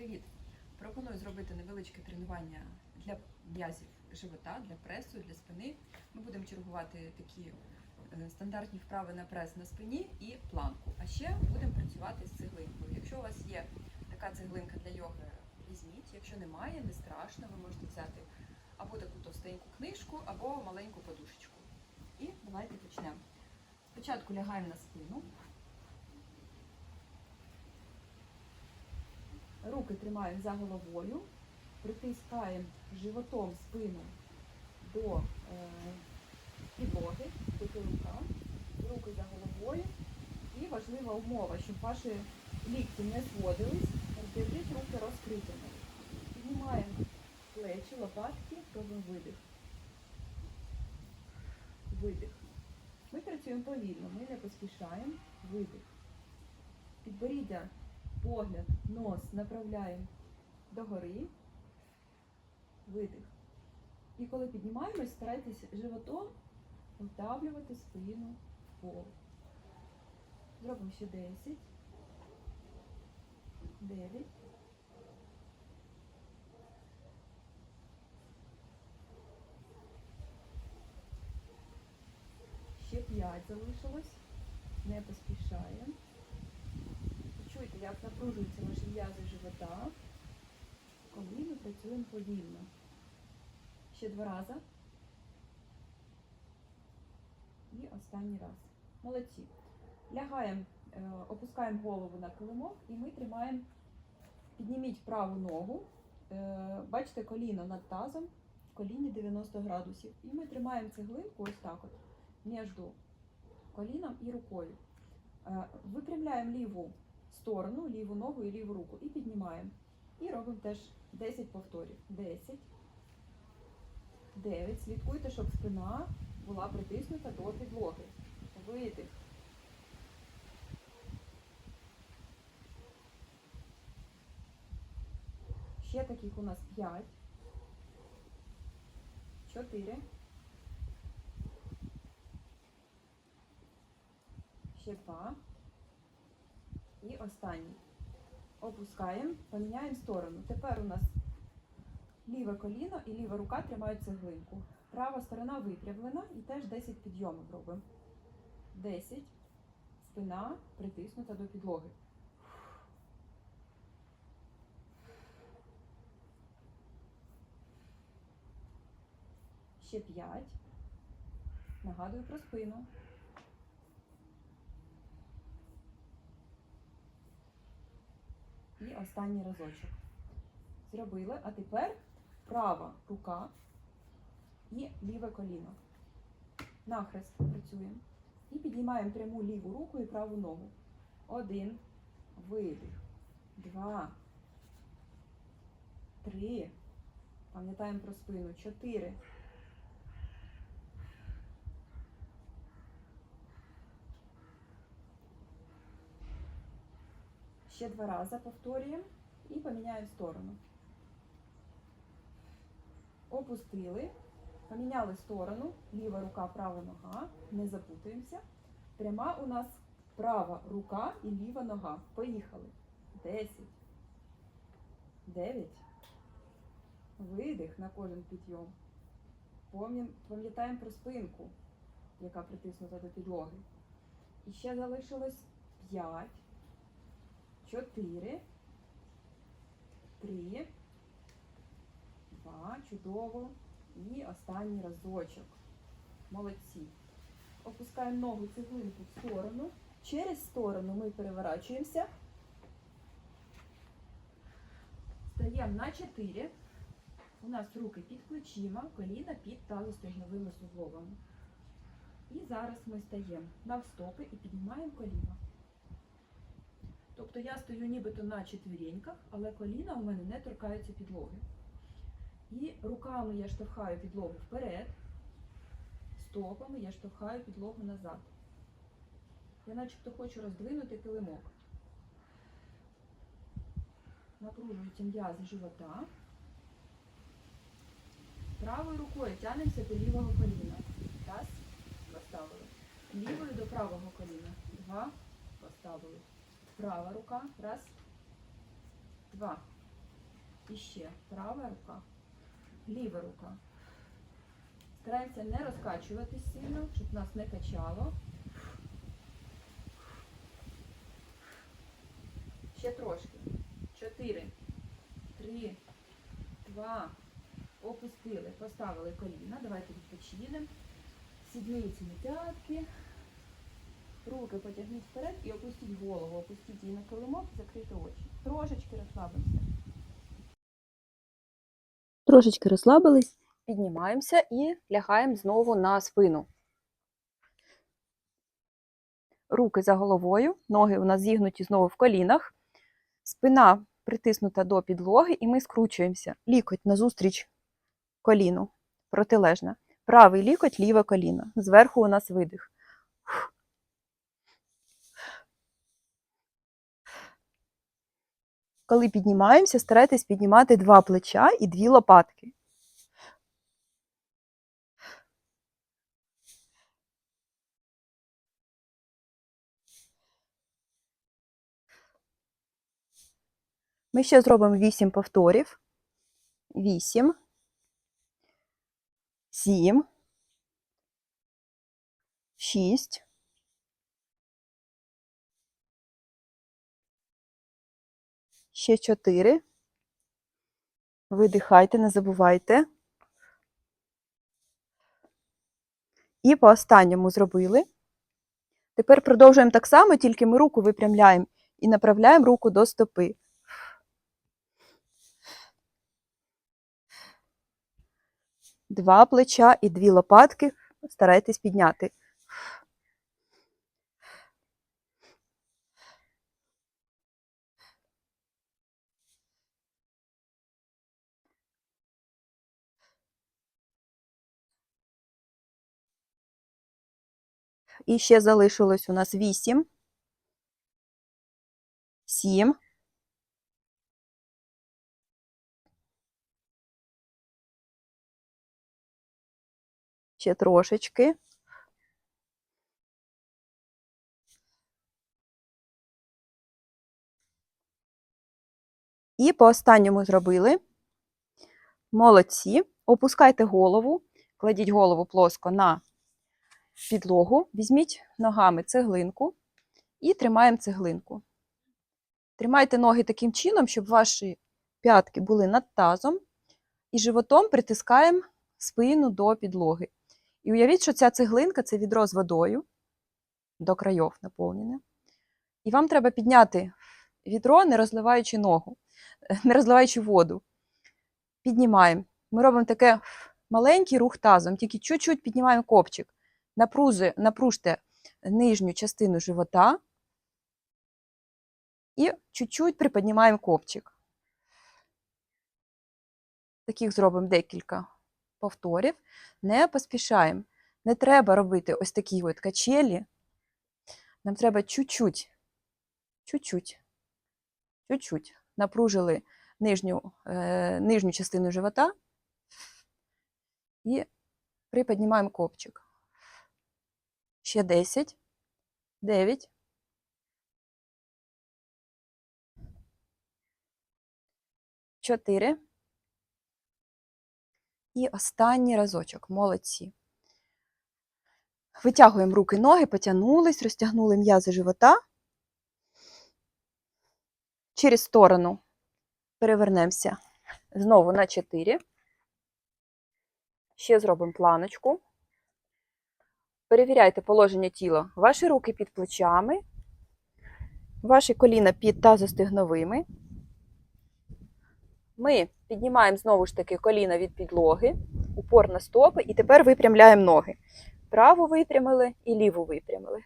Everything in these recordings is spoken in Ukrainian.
Привіт! Пропоную зробити невеличке тренування для м'язів живота, для пресу, для спини. Ми будемо чергувати такі е, стандартні вправи на прес на спині і планку. А ще будемо працювати з цеглинкою. Якщо у вас є така цеглинка для йоги, візьміть. Якщо немає, не страшно, ви можете взяти або таку товстеньку книжку, або маленьку подушечку. І давайте почнемо. Спочатку лягаємо на спину. Руки тримаємо за головою, притискаємо животом спину до е, підлоги, килимка, руки за головою. І важлива умова, щоб ваші лікті не зводились, держіть руки розкритими. Піднімаємо плечі, лопатки, робимо видих. Видих. Ми працюємо повільно, ми не поспішаємо. Видих. Підборіддя погляд, нос направляємо догори, видих. І коли піднімаємось, старайтесь животом вдавлювати спину в пол. Зробимо ще 10, 9, ще 5 залишилось. Не поспішаємо. Як напружуються наші м'язи живота, коли ми працюємо повільно. Ще два рази. І останній раз. Молодці. Лягаємо, е, опускаємо голову на килимок і ми тримаємо, підніміть праву ногу. Е, Бачите, коліно над тазом, коліні 90 градусів. І ми тримаємо цеглинку ось так от, між коліном і рукою. Е, Випрямляємо ліву сторону, ліву ногу і ліву руку. І піднімаємо. І робимо теж 10 повторів. 10, 9. Слідкуйте, щоб спина була притиснута до підлоги. Видих. Ще таких у нас 5. 4. Ще 2. І останній. Опускаємо, поміняємо сторону. Тепер у нас ліве коліно і ліва рука тримають цеглинку. Права сторона випрямлена і теж 10 підйомів робимо. 10. Спина притиснута до підлоги. Ще 5. Нагадую про спину. І останній разочок. Зробили. А тепер права рука і ліве коліно. Нахрест працюємо. І піднімаємо пряму ліву руку і праву ногу. Один. Видих. Два. Три. Пам'ятаємо про спину. Чотири. Ще два рази повторюємо і поміняю сторону. Опустили, поміняли сторону, ліва рука, права нога, не запутуємося. Пряма у нас права рука і ліва нога. Поїхали. Десять. Дев'ять. Видих на кожен підйом. Пам'ятаємо про спинку, яка притиснута до підлоги. І ще залишилось 5. 4, 3, 2, чудово. І останній разочок. Молодці. Опускаємо ногу цеглинку в сторону. Через сторону ми переворачуємося. Стаємо на 4. У нас руки під плечима, коліна під тазостегновими суглобами. І зараз ми стаємо на стопи і піднімаємо коліна. Тобто я стою нібито на четвіреньках, але коліна у мене не торкаються підлоги. І руками я штовхаю підлогу вперед, стопами я штовхаю підлогу назад. Я начебто хочу роздвинути килимок. Напружуються м'язи живота. Правою рукою тягнемося до лівого коліна. Раз, поставили. Лівою до правого коліна. Два, поставили. Права рука. Раз, два. І ще права рука, ліва рука. Стараємося не розкачуватись сильно, щоб нас не качало. Ще трошки. Чотири, три, два. Опустили, поставили коліна. Давайте відпочинемо. Сідниці на п'ятки. Руки потягніть вперед і опустіть голову. Опустіть її на килимок, закрити очі. Трошечки розслабимося. Трошечки розслабились, піднімаємося і лягаємо знову на спину. Руки за головою, ноги у нас зігнуті знову в колінах, спина притиснута до підлоги, і ми скручуємося. Лікоть назустріч коліну, протилежна. Правий лікоть, ліве коліно. Зверху у нас видих. Коли піднімаємося, старайтесь піднімати два плеча і дві лопатки. Ми ще зробимо 8 повторів. 8, 7, 6, ще 4. Видихайте, не забувайте. І по останньому зробили. Тепер продовжуємо так само, тільки ми руку випрямляємо і направляємо руку до стопи. Два плеча і дві лопатки. Старайтесь підняти. І ще залишилось у нас 8, 7, ще трошечки. І по останньому зробили. Молодці. Опускайте голову, кладіть голову плоско на підлогу, візьміть ногами цеглинку і тримаємо цеглинку. Тримайте ноги таким чином, щоб ваші п'ятки були над тазом, і животом притискаємо спину до підлоги. І уявіть, що ця цеглинка це відро з водою, до крайов наповнене. І вам треба підняти відро, не розливаючи ногу, не розливаючи воду. Піднімаємо. Ми робимо таке маленький рух тазом, тільки чуть-чуть піднімаємо копчик. Напрузи, напружте нижню частину живота і чуть-чуть приподнімаємо копчик. Таких зробимо декілька повторів. Не поспішаємо. Не треба робити ось такі от качелі. Нам треба чуть-чуть, чуть-чуть, чуть-чуть напружили нижню, е, нижню частину живота і приподнімаємо копчик. Ще 10, 9, 4. І останній разочок. Молодці. Витягуємо руки, ноги, потягнулись, розтягнули м'язи живота. Через сторону перевернемося знову на 4. Ще зробимо планочку. Перевіряйте положення тіла. Ваші руки під плечами, ваші коліна під тазостегновими. Ми піднімаємо знову ж таки коліна від підлоги, упор на стопи, і тепер випрямляємо ноги. Праву випрямили і ліву випрямили.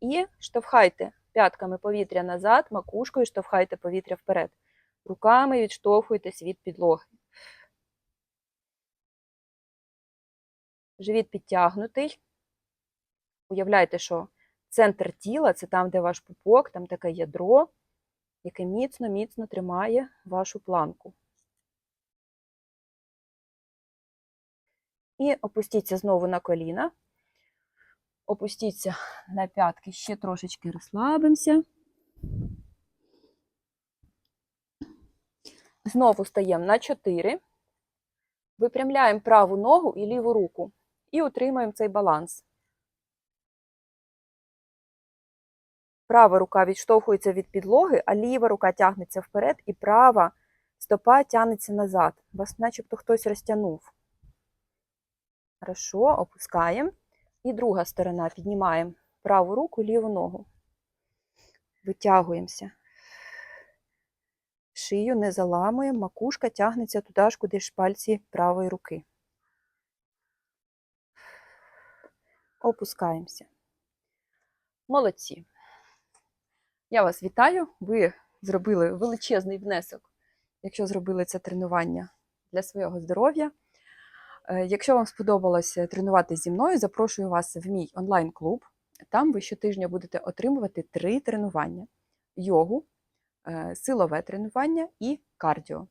І штовхайте п'ятками повітря назад, макушкою штовхайте повітря вперед. Руками відштовхуйтесь від підлоги. Живіт підтягнутий. Уявляйте, що центр тіла це там, де ваш пупок, там таке ядро, яке міцно-міцно тримає вашу планку. І опустіться знову на коліна. Опустіться на п'ятки, ще трошечки розслабимося. Знову стаємо на 4. Випрямляємо праву ногу і ліву руку. І утримуємо цей баланс. Права рука відштовхується від підлоги, а ліва рука тягнеться вперед, і права стопа тягнеться назад. Вас начебто хтось розтягнув. Хорошо, опускаємо. І друга сторона піднімаємо праву руку, ліву ногу. Витягуємося. Шию не заламуємо, макушка тягнеться туди ж, куди ж пальці правої руки. Опускаємося. Молодці. Я вас вітаю. Ви зробили величезний внесок, якщо зробили це тренування для свого здоров'я. Е, Якщо вам сподобалося тренуватися зі мною, запрошую вас в мій онлайн-клуб. Там ви щотижня будете отримувати три тренування: йогу, е, силове тренування і кардіо.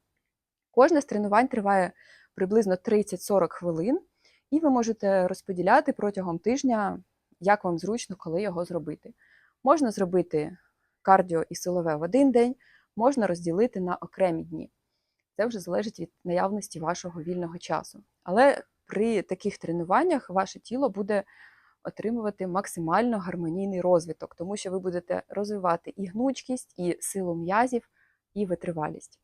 Кожне з тренувань триває приблизно 30-40 хвилин, і ви можете розподіляти протягом тижня, як вам зручно, коли його зробити. Можна зробити кардіо і силове в один день, можна розділити на окремі дні. Це вже залежить від наявності вашого вільного часу. Але при таких тренуваннях ваше тіло буде отримувати максимально гармонійний розвиток, тому що ви будете розвивати і гнучкість, і силу м'язів, і витривалість.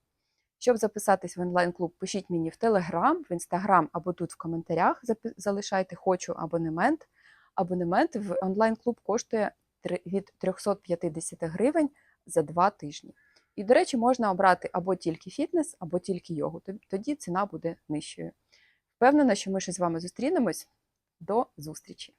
Щоб записатись в онлайн-клуб, пишіть мені в Телеграм, в Інстаграм або тут в коментарях залишайте хочу абонемент. Абонемент в онлайн-клуб коштує від 350 гривень за два тижні. І, до речі, можна обрати або тільки фітнес, або тільки йогу. Тоді ціна буде нижчою. Впевнена, що ми ще з вами зустрінемось. До зустрічі!